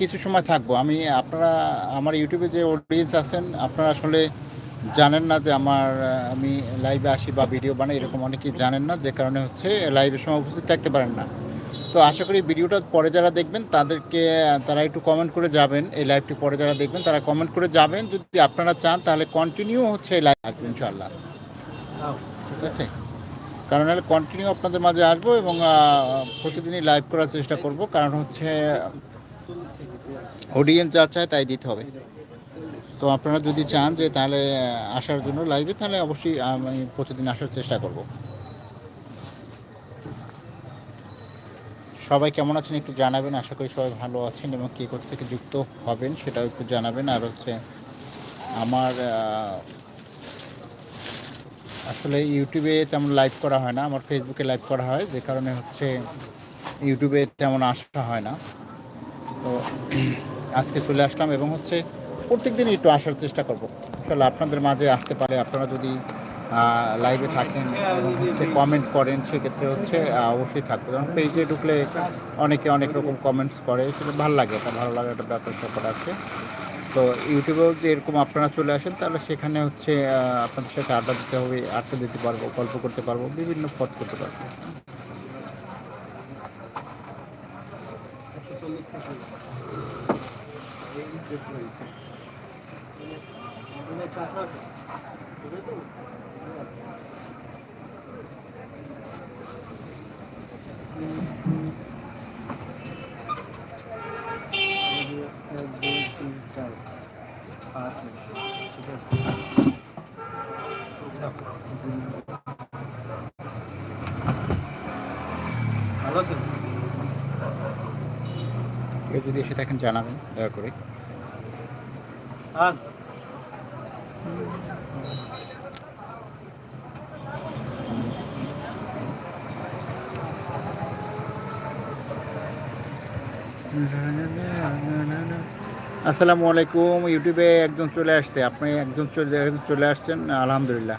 কিছু সময় থাকব। আমি, আপনারা, আমার ইউটিউবে যে অডিয়েন্স আছেন, আপনারা আসলে জানেন না যে আমার, আমি লাইভে আসি বা ভিডিও বানাই, এরকম অনেকেই জানেন না, যে কারণে হচ্ছে লাইভের সময় উপস্থিত থাকতে পারেন না। তো আশা করি ভিডিওটা পরে যারা দেখবেন, তাদেরকে, তারা একটু কমেন্ট করে যাবেন, এই লাইভটি পরে যারা দেখবেন, তারা কমেন্ট করে যাবেন। যদি আপনারা চান, তাহলে কন্টিনিউ হচ্ছে এই লাইভ থাকবে ইনশাআল্লাহ। ঠিক আছে? কারণ কন্টিনিউ আপনাদের মাঝে আসব এবং প্রতিদিনই লাইভ করার চেষ্টা করব। কারণ হচ্ছে অডিয়েন্স যা চায় তাই দিতে হবে। তো আপনারা যদি চান যে তাহলে আসার জন্য লাইভে তাহলে অবশ্যই আমি প্রতিদিন আসার চেষ্টা করব। সবাই কেমন আছেন একটু জানাবেন। আশা করি সবাই ভালো আছেন এবং কে কোথা থেকে যুক্ত হবেন সেটাও একটু জানাবেন। আর হচ্ছে আমার আসলে ইউটিউবে তেমন লাইভ করা হয় না। আমার ফেসবুকে লাইভ করা হয়। যে কারণে হচ্ছে ইউটিউবে তেমন আসা হয় না। তো আজকে চলে আসলাম এবং হচ্ছে প্রত্যেক দিনই একটু আসার চেষ্টা করব। আসলে আপনাদের মাঝে আসতে পারে। আপনারা যদি লাইভে থাকেন, হচ্ছে কমেন্ট করেন, সেক্ষেত্রে হচ্ছে অবশ্যই থাকবে। যেমন পেজে ঢুকলে অনেকে অনেক রকম কমেন্টস করে। সেটা ভালো লাগে, এটা ভালো লাগে একটা ব্যাপার, স্যাপার আছে। তো ইউটিউবেও যে এরকম আপনারা চলে আসেন, তাহলে সেখানে হচ্ছে আপনাদের সাথে আড্ডা দিতে হবে, আড্ডা দিতে পারব, গল্প করতে পারব, বিভিন্ন পথ করতে পারব। ভালো কেউ যদি এসে থাকেন জানাবেন দয়া করে। হ্যাঁ। আসসালামু আলাইকুম ইউটিউবে একজন চলে আসছে। আপনি একজন চলে একজন চলে আসছেন আলহামদুলিল্লাহ।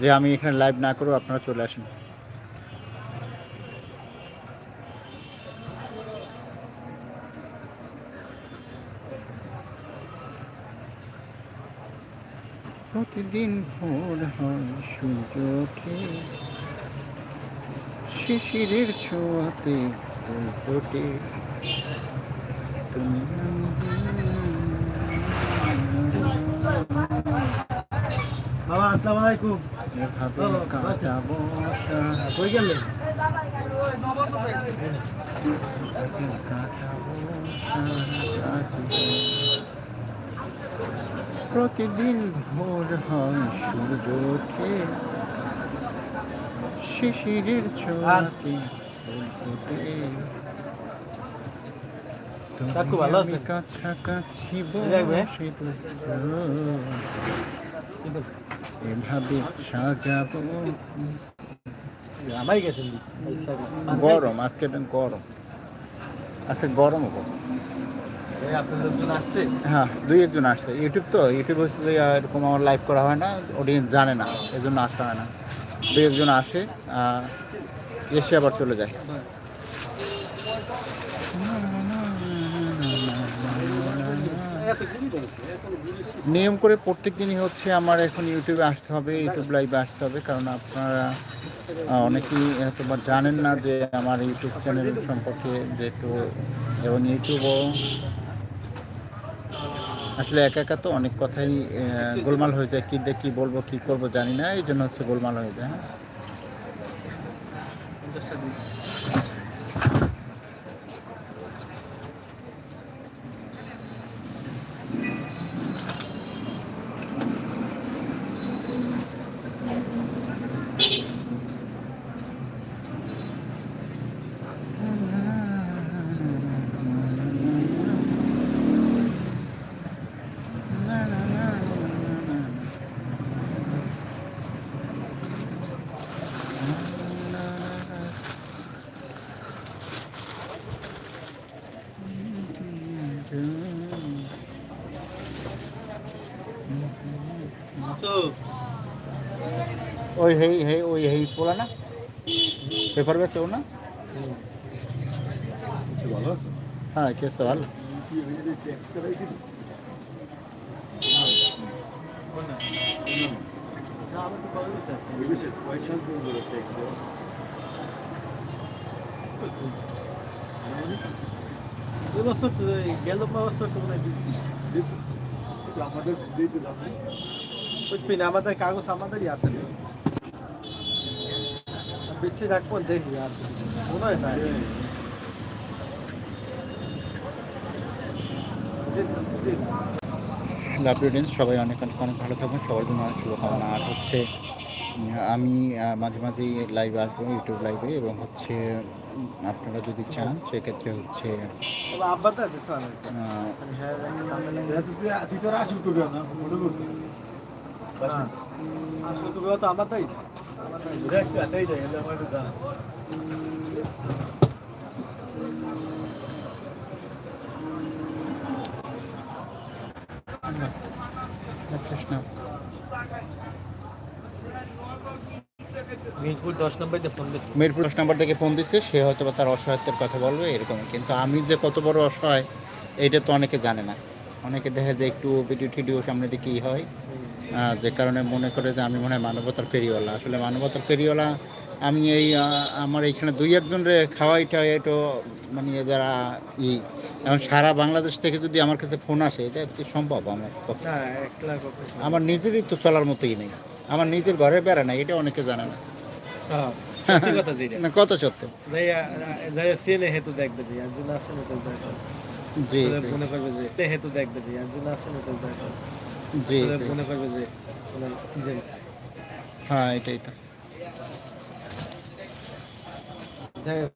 যে আমি এখানে লাইভ না করেও আপনারা চলে আসেন। প্রতিদিন ভোর হয় সূর্য ওঠে শিশিরের ছোঁয়াতে ফোটে তুমি বাবা আসসালামু আলাইকুম। কই সারা জীবন। প্রতিদিন ভোর হয় সূর্য ওঠে। শিশিরের ছোঁয়াতে কাছাকাছি বসে এভাবে সাজাবো। আমাই গেছেন গরম আজকে গরম। আজকে গরম হবে হ্যাঁ দুই একজন আসছে। ইউটিউব তো ইউটিউব হচ্ছে এরকম আমার লাইভ করা হয় না জানে না এই জন্য আসা হয় না। একজন আসে এসে আবার চলে যায়। নিয়ম করে প্রত্যেক দিনই হচ্ছে আমার এখন ইউটিউবে আসতে হবে ইউটিউব লাইভে আসতে হবে, কারণ আপনারা অনেকেই বা জানেন না যে আমার ইউটিউব চ্যানেল সম্পর্কে যেহেতু, এবং ইউটিউবও আসলে একা একা তো অনেক কথাই গোলমাল হয়ে যায়, কী দিয়ে কী বলব, কী করব জানি না, এই জন্য হচ্ছে গোলমাল হয়ে যায় হ্যাঁ। আসো ওই হেই হেই ওই হেই পোলা না? পেপার বেচে ও না? কিছু হ্যাঁ কেস তো ভালো দিতে গেল বছর তো মনে হয় দিছি। বুঝবি না আমাদের কাগজ আমাদেরই আছে। বেশি রাখব দেখি আছে মনে হয় না। লাভ সবাই অনেক অনেক অনেক ভালো থাকবেন সবার জন্য অনেক শুভকামনা। আর হচ্ছে আমি মাঝে মাঝেই লাইভ আসব ইউটিউব লাইভে এবং হচ্ছে আপনারা যদি চান সেক্ষেত্রে হচ্ছে তো কৃষ্ণ মিরপুর দশ নম্বর ফোন মিরপুর দশ নাম্বার থেকে ফোন দিচ্ছে সে হয়তো বা তার অসহায়ত্বের কথা বলবে এরকম কিন্তু আমি যে কত বড় অসহায় এটা তো অনেকে জানে না। অনেকে দেখে যে একটু ভিডিও টিডিও সামনে দিকে হয়। যে কারণে মনে করে যে আমি মনে হয় মানবতার ফেরিওয়ালা। আসলে মানবতার ফেরিওয়ালা আমি এই আমার এইখানে দুই একজনের খাওয়াইটা একটু মানে যারা ই এখন সারা বাংলাদেশ থেকে যদি আমার কাছে ফোন আসে এটা কি সম্ভব আমার আমার নিজেরই তো চলার মতোই নেই। আমার নিজের ঘরে বেড়া নাই এটা অনেকে জানে না। হ্যাঁ কথা কত সত্য। জি করবে যে হেতু দেখবে যে জি মনে করবে যে হ্যাঁ এটাই তো। যাই হোক,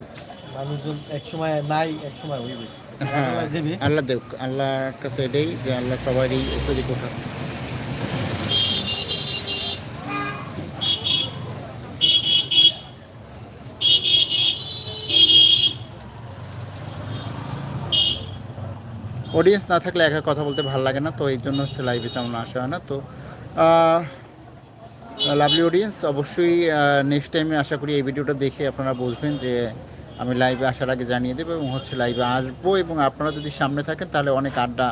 মানুষজন এক সময় নাই এক সময় হইবে। হ্যাঁ আল্লাহ দেখ আল্লাহ দেব আল্লাহর কাছে এটাই যে আল্লাহ সবারই উপরে অডিয়েন্স না থাকলে একা কথা বলতে ভালো লাগে না, তো এই জন্য হচ্ছে লাইভে তেমন আসা হয় না, তো লাভলি অডিয়েন্স অবশ্যই নেক্সট টাইমে আশা করি এই ভিডিওটা দেখে আপনারা বুঝবেন যে আমি লাইভে আসার আগে জানিয়ে দেবো এবং হচ্ছে লাইভে আসব এবং আপনারা যদি সামনে থাকেন তাহলে অনেক আড্ডা,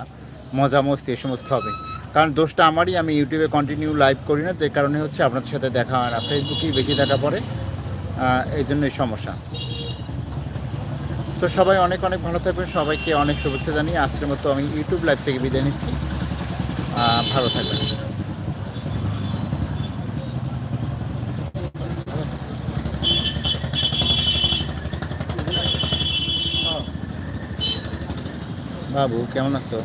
মজা মস্তি এ সমস্ত হবে। কারণ দোষটা আমারই, আমি ইউটিউবে কন্টিনিউ লাইভ করি না, যে কারণে হচ্ছে আপনাদের সাথে দেখা হয় না ফেসবুকেই বেশি দেখা পড়ে এই জন্যই সমস্যা। তো সবাই অনেক অনেক ভালো থাকবেন। সবাইকে অনেক শুভেচ্ছা জানিয়ে আজকের মতো আমি ইউটিউব লাইভ থেকে বিদায় নিচ্ছি। ভালো থাকবেন। বাবু, কেমন আছো?